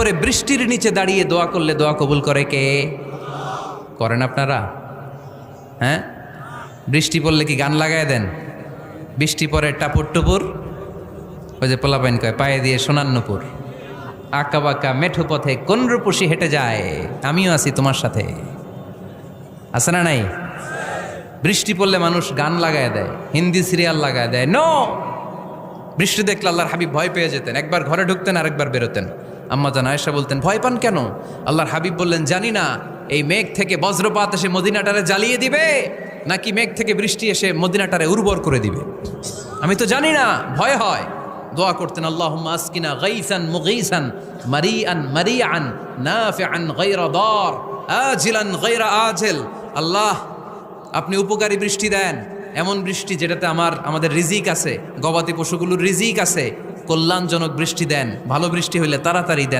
পরে বৃষ্টির নিচে দাঁড়িয়ে দোয়া করলে দোয়া কবুল করে কে? করেন আপনারা? হ্যাঁ? বৃষ্টি পড়লে কি গান লাগায় দেন? বৃষ্টি পরে টাপুর টুপুর? ওই যে পোলাপাইন কয়, পায়ে দিয়ে সোনান্নপুর আঁকা বাঁকা মেঠো পথে কোন হেঁটে যায়? আমিও আছি তোমার সাথে। আছে না নাই? বৃষ্টি পড়লে মানুষ গান লাগায় দেয়, হিন্দি সিরিয়াল লাগায় দেয়। নো বৃষ্টি দেখলে আল্লাহর হাবিব ভয় পেয়ে যেতেন। একবার ঘরে ঢুকতেন, আরেকবার বেরোতেন। আম্মা জান আয়েশা বলতেন, ভয় পান কেন? আল্লাহর হাবিব বললেন, জানি না, এই মেঘ থেকে বজ্রপাত এসে মদিনাটারে জ্বালিয়ে দিবে, নাকি মেঘ থেকে বৃষ্টি এসে মদিনাটারে উর্বর করে দিবে? আমি তো জানি না, ভয় হয়। দোয়া করতেন আল্লাহ গায়রা দার, আজিলান গায়রা আজেল। আল্লাহ, আপনি উপকারী বৃষ্টি দেন। এমন বৃষ্টি যেটাতে আমার, আমাদের রিজিক আছে, গবাদি পশুগুলোর রিজিক আছে, কল্যাণজনক বৃষ্টি দেন, ভালো বৃষ্টি হইলে তাড়াতাড়ি দেন।